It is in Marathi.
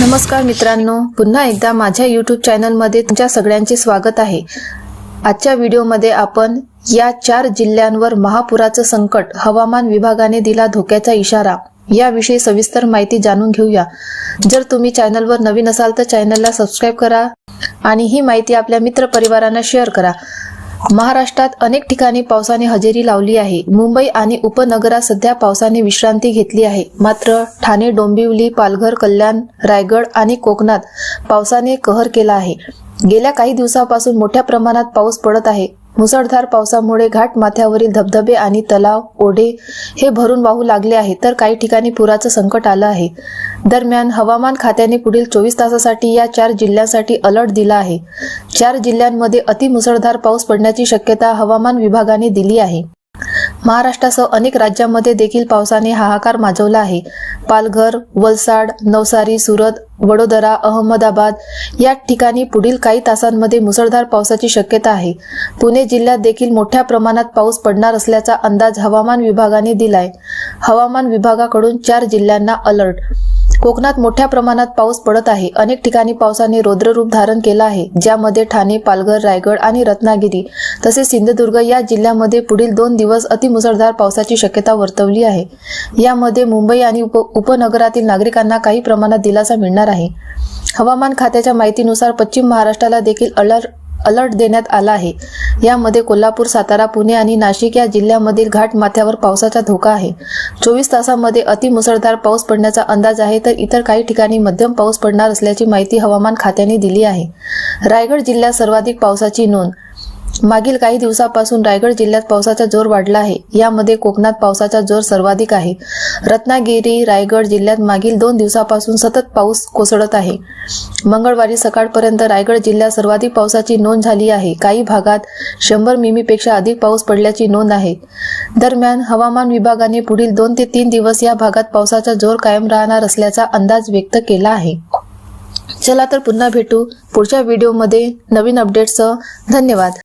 नमस्कार मित्रांनो पुन्हा एकदा माझ्या यूट्यूब चॅनलमध्ये तुमच्या सगळ्यांचे स्वागत आहे. आजच्या व्हिडिओमध्ये आपण या चार जिल्ह्यांवर महापुराचं संकट हवामान विभागाने दिला धोक्याचा इशारा याविषयी सविस्तर माहिती जाणून घेऊया. जर तुम्ही चॅनलवर नवीन असाल तर चॅनलला सबस्क्राईब करा आणि ही माहिती आपल्या मित्रपरिवारांना शेअर करा. महाराष्ट्रात अनेक ठिकाणी पावसाने हजेरी लावली आहे. मुंबई आणि उपनगरात सध्या पावसाने विश्रांती घेतली आहे. मात्र ठाणे डोंबिवली पालघर कल्याण रायगड आणि कोकणात पावसाने कहर केला आहे. गेल्या काही दिवसापासून मोठ्या प्रमाणात पाऊस पडत आहे. मुसळधार पावसामुळे घाट माथ्यावरील धबधबे आणि तलाव ओढे हे भरून वाहू लागले आहे तर काही ठिकाणी पुराचं संकट आलं आहे. दरम्यान हवामान खात्याने पुढील चोवीस तासासाठी या चार जिल्ह्यांसाठी अलर्ट दिला आहे. चार जिल्ह्यांमध्ये अतिमुसळधार पाऊस पडण्याची शक्यता हवामान विभागाने दिली आहे. महाराष्ट्रासह अनेक राज्यांमध्ये देखील पावसाने हाहाकार माजवला आहे. पालघर वलसाड नवसारी सुरत वडोदरा अहमदाबाद या ठिकाणी पुढील काही तासांमध्ये मुसळधार पावसाची शक्यता आहे. पुणे जिल्ह्यात देखील मोठ्या प्रमाणात पाऊस पडणार असल्याचा अंदाज हवामान विभागाने दिलाय. हवामान विभागाकडून चार जिल्ह्यांना अलर्ट कोकणात मोठ्या प्रमाणात पाऊस पडत आहे. अनेक ठिकाणी पावसाने रौद्ररूप धारण केलं आहे ज्यामध्ये ठाणे पालघर रायगड आणि रत्नागिरी तसेच सिंधुदुर्ग या जिल्ह्यामध्ये पुढील दोन दिवस अतिमुसळधार पावसाची शक्यता वर्तवली आहे. यामध्ये मुंबई आणि उप उपनगरातील नागरिकांना काही प्रमाणात दिलासा मिळणार आहे. हवामान खात्याच्या माहितीनुसार पश्चिम महाराष्ट्राला देखील अलर्ट अलर्ट देण्यात आला आहे. यामध्ये कोल्हापूर सातारा पुणे आणि नाशिक या जिल्ह्यामधील घाट माथ्यावर पावसाचा धोका आहे. चोवीस तासामध्ये अतिमुसळधार पाऊस पडण्याचा अंदाज आहे तर इतर काही ठिकाणी मध्यम पाऊस पडणार असल्याची माहिती हवामान खात्याने दिली आहे. रायगड जिल्ह्यात सर्वाधिक पावसाची नोंद मागील काही दिवसापासून रायगड जिल्ह्यात पावसाचा जोर वाढला आहे. यामध्ये कोकणात पावसाचा जोर सर्वाधिक आहे. रत्नागिरी रायगड जिल्ह्यात मागील दोन दिवसापासून सतत पाऊस कोसळत आहे. मंगळवारी सकाळपर्यंत रायगड जिल्ह्यात सर्वाधिक पावसाची नोंद झाली आहे. काही भागात शंभर मिमीपेक्षा अधिक पाऊस पडल्याची नोंद आहे. दरम्यान हवामान विभागाने पुढील दोन ते तीन दिवस या भागात पावसाचा जोर कायम राहणार असल्याचा अंदाज व्यक्त केला आहे. चला तर पुन्हा भेटू पुढच्या व्हिडिओमध्ये. नवीन अपडेट्सह धन्यवाद.